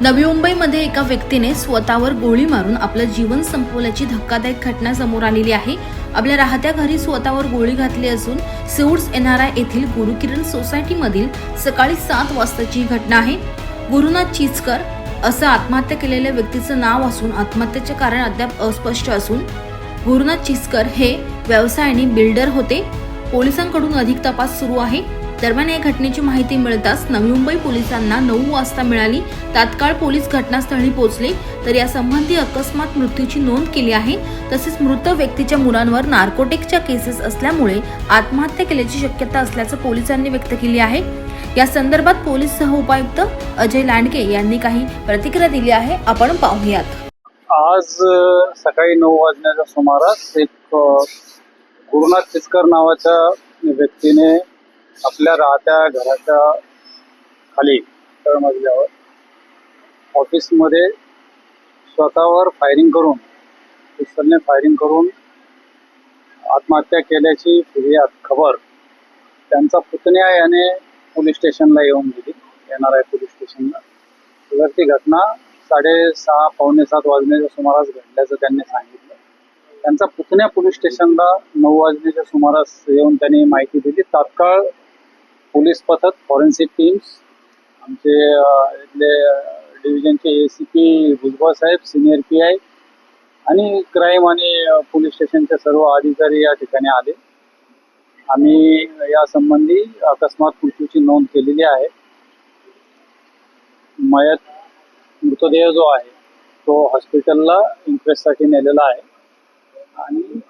नवी मुंबईमध्ये एका व्यक्तीने स्वतःवर गोळी मारून आपलं जीवन संपवल्याची धक्कादायक घटना समोर आलेली आहे. आपल्या राहत्या घरी स्वतःवर गोळी घातली असून सिऊड्स एनआरआय येथील गुरुकिरण सोसायटीमधील सकाळी सात वाजताची ही घटना आहे. गुरुनाथ चिचकर असं आत्महत्या केलेल्या व्यक्तीचं नाव असून आत्महत्येचे कारण अद्याप अस्पष्ट असून गुरुनाथ चिचकर हे व्यवसायाने बिल्डर होते. पोलिसांकडून अधिक तपास सुरू आहे. दरम्यान या घटनेची माहिती मिळताच नवी मुंबई पोलिसांना नऊ वाजता मिळाली. तात्काळ पोलीस घटनास्थळी पोहोचले. तर या संबंधी अकस्मात मृत्यूची नोंद केली आहे. तसेच मृत व्यक्तीच्या मुलांवर नार्कोटिकच्या केसेस असल्यामुळे आत्महत्या केल्याची शक्यता असल्याचं पोलिसांनी व्यक्त केली आहे. या संदर्भात पोलीस सह उपायुक्त अजय लांडगे यांनी काही प्रतिक्रिया दिली आहे. आपण पाहूयात. आज सकाळी नऊ वाजण्याच्या सुमारास एक गुरुनाथ चिचकर नावाच्या व्यक्तीने आपल्या राहत्या घराच्या खाली तळमजल्यावर ऑफिसमध्ये स्वतःवर फायरिंग करून पिस्तलने फायरिंग करून आत्महत्या केल्याची फिर्याद खबर त्यांचा पुतण्या याने पोलीस स्टेशनला येऊन दिली. येणार आहे पोलीस स्टेशनला. तर ती घटना साडेसहा पावणे सात वाजण्याच्या सुमारास घडल्याचं त्यांनी सांगितलं. त्यांचा पुतण्या पोलीस स्टेशनला नऊ वाजण्याच्या सुमारास येऊन त्यांनी माहिती दिली. तात्काळ पोलीस पथक फॉरेन्सिक टीम्स आमचे इथले डिव्हिजनचे ए सी पी भुजबळ साहेब सिनियर पी आय आणि क्राईम आणि पोलीस स्टेशनचे सर्व अधिकारी या ठिकाणी आले. आम्ही या संबंधी अकस्मात मृत्यूची नोंद केलेली आहे. मयत मृतदेह जो आहे तो हॉस्पिटलला इन्क्वेस्टसाठी नेलेला आहे. आणि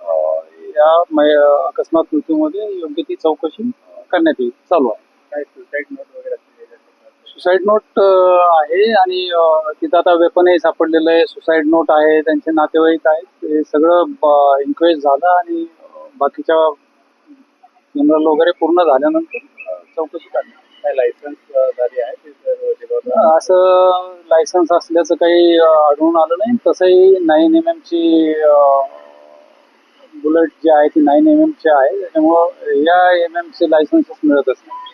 या मय अकस्मात मृत्यूमध्ये योग्य ती चौकशी करण्यात येईल. चालू आहे. काय सुसाईड नोट वगैरे सुसाईड नोट आहे आणि अ, तिथं आता वेपनही सापडलेलं आहे. सुसाईड नोट आहे त्यांचे नातेवाईक आहेत. हे सगळं इन्क्वेस्ट झालं आणि अ, बाकीच्या जनरल वगैरे पूर्ण झाल्यानंतर अ, चौकशी करणार. काय लायसन्स झाली आहे असं लायसन्स असल्याचं काही अ, आढळून आलं नाही. तसंही नाईन एम एमची बुलेट जे आहे ती नाईन एम एमची आहे. त्याच्यामुळं या एम एमचे लायसन्सेस मिळतच नाही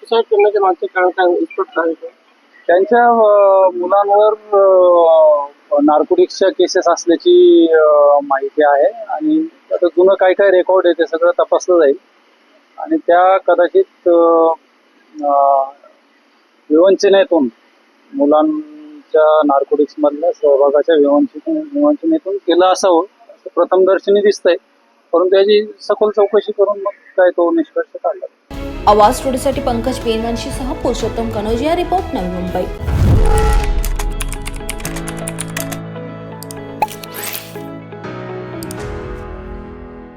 सुसाईड करण्याच्या मागचे कारण काय? त्यांच्या अ, मुलांवर नार्कोटिक्सच्या केसेस असल्याची अ, माहिती आहे. आणि आता जुनं काय काय रेकॉर्ड आहे ते सगळं तपासलं जाईल. आणि त्या कदाचित अ, अ, विवंचनेतून मुलांच्या नार्कोटिक्स मधल्या सहभागाच्या विवंचने विवंचनेतून केलं असावं. असं प्रथमदर्शनी दिसतंय. परंतु याची सखोल चौकशी करून मग काय तो निष्कर्ष काढला. आवाज स्टुडिओसाठी पंकज पेनवांशी सह पुरुषोत्तम कनोजिया रिपोर्ट नवी मुंबई.